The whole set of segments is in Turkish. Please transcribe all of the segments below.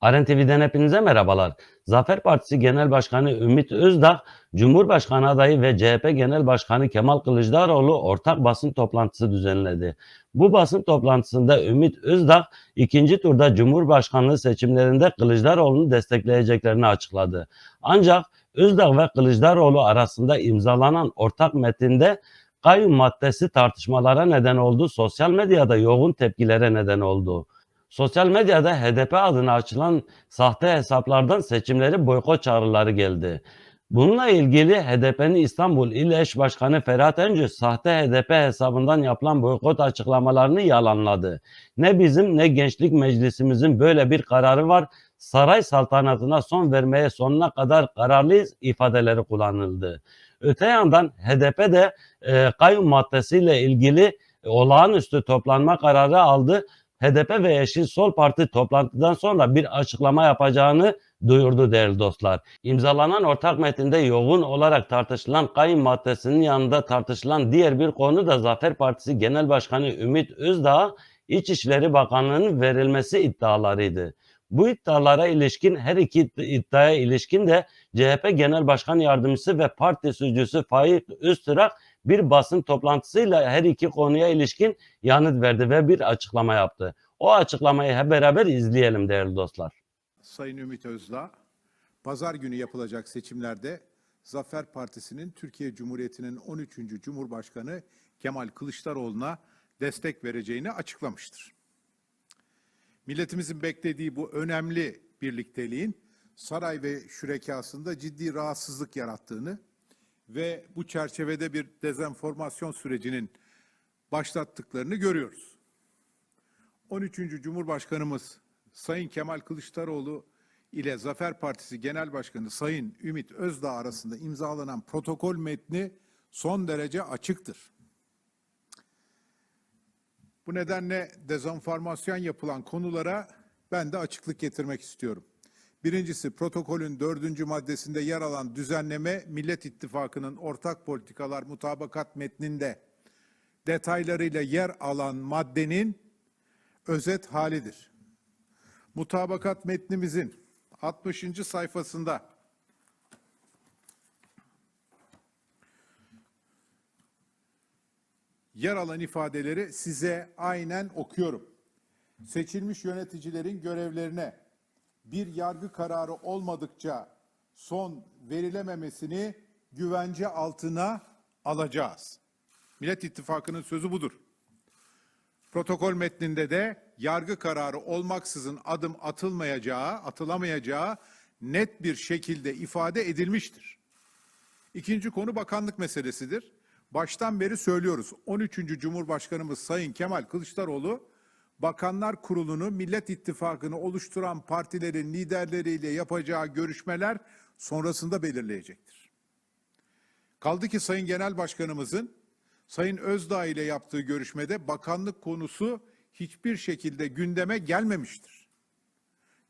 Aren TV'den hepinize merhabalar. Zafer Partisi Genel Başkanı Ümit Özdağ, Cumhurbaşkanı adayı ve CHP Genel Başkanı Kemal Kılıçdaroğlu ortak basın toplantısı düzenledi. Bu basın toplantısında Ümit Özdağ ikinci turda Cumhurbaşkanlığı seçimlerinde Kılıçdaroğlu'nu destekleyeceklerini açıkladı. Ancak Özdağ ve Kılıçdaroğlu arasında imzalanan ortak metinde kayyum maddesi tartışmalara neden oldu, sosyal medyada yoğun tepkilere neden oldu. Sosyal medyada HDP adına açılan sahte hesaplardan seçimleri boykot çağrıları geldi. Bununla ilgili HDP'nin İstanbul İl Eş Başkanı Ferhat Öncü sahte HDP hesabından yapılan boykot açıklamalarını yalanladı. Ne bizim ne Gençlik Meclisimizin böyle bir kararı var. Saray saltanatına son vermeye sonuna kadar kararlıyız ifadeleri kullanıldı. Öte yandan HDP de e, kayyum maddesiyle ilgili olağanüstü toplanma kararı aldı. HDP ve Yeşil Sol Parti toplantıdan sonra bir açıklama yapacağını duyurdu değerli dostlar. İmzalanan ortak metinde yoğun olarak tartışılan kayyum maddesinin yanında tartışılan diğer bir konu da Zafer Partisi Genel Başkanı Ümit Özdağ İçişleri Bakanlığı'nın verilmesi iddialarıydı. Bu iddialara ilişkin her iki iddiaya ilişkin de CHP Genel Başkan Yardımcısı ve parti sözcüsü Faik Öztürk bir basın toplantısıyla her iki konuya ilişkin yanıt verdi ve bir açıklama yaptı. O açıklamayı hep beraber izleyelim değerli dostlar. Sayın Ümit Özdağ, pazar günü yapılacak seçimlerde Zafer Partisi'nin Türkiye Cumhuriyeti'nin 13. Cumhurbaşkanı Kemal Kılıçdaroğlu'na destek vereceğini açıklamıştır. Milletimizin beklediği bu önemli birlikteliğin saray ve şürekasında ciddi rahatsızlık yarattığını ve bu çerçevede bir dezenformasyon sürecinin başlattıklarını görüyoruz. 13. Cumhurbaşkanımız Sayın Kemal Kılıçdaroğlu ile Zafer Partisi Genel Başkanı Sayın Ümit Özdağ arasında imzalanan protokol metni son derece açıktır. Bu nedenle dezenformasyon yapılan konulara ben de açıklık getirmek istiyorum. Birincisi protokolün dördüncü maddesinde yer alan düzenleme Millet İttifakı'nın ortak politikalar mutabakat metninde detaylarıyla yer alan maddenin özet halidir. Mutabakat metnimizin 60. sayfasında yer alan ifadeleri size aynen okuyorum. Seçilmiş yöneticilerin görevlerine bir yargı kararı olmadıkça son verilememesini güvence altına alacağız. Millet İttifakı'nın sözü budur. Protokol metninde de yargı kararı olmaksızın adım atılmayacağı, atılamayacağı net bir şekilde ifade edilmiştir. İkinci konu bakanlık meselesidir. Baştan beri söylüyoruz. 13. Cumhurbaşkanımız Sayın Kemal Kılıçdaroğlu Bakanlar Kurulu'nu Millet İttifakı'nı oluşturan partilerin liderleriyle yapacağı görüşmeler sonrasında belirleyecektir. Kaldı ki Sayın Genel Başkanımızın Sayın Özdağ ile yaptığı görüşmede bakanlık konusu hiçbir şekilde gündeme gelmemiştir.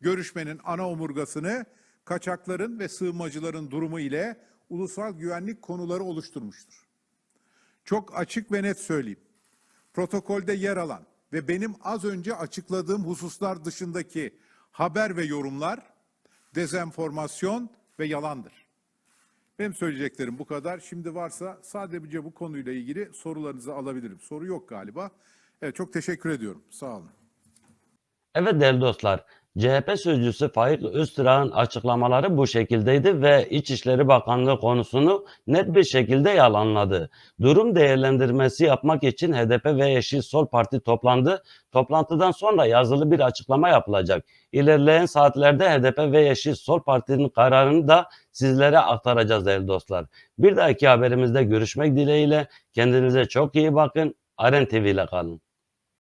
Görüşmenin ana omurgasını kaçakların ve sığınmacıların durumu ile ulusal güvenlik konuları oluşturmuştur. Çok açık ve net söyleyeyim. Protokolde yer alan ve benim az önce açıkladığım hususlar dışındaki haber ve yorumlar dezenformasyon ve yalandır. Benim söyleyeceklerim bu kadar. Şimdi varsa sadece bu konuyla ilgili sorularınızı alabilirim. Soru yok galiba. Evet çok teşekkür ediyorum. Sağ olun. Evet değerli dostlar, CHP sözcüsü Faik Öztürk'ün açıklamaları bu şekildeydi ve İçişleri Bakanlığı konusunu net bir şekilde yalanladı. Durum değerlendirmesi yapmak için HDP ve Yeşil Sol Parti toplandı. Toplantıdan sonra yazılı bir açıklama yapılacak. İlerleyen saatlerde HDP ve Yeşil Sol Parti'nin kararını da sizlere aktaracağız değerli dostlar. Bir dahaki haberimizde görüşmek dileğiyle kendinize çok iyi bakın. Aren TV ile kalın.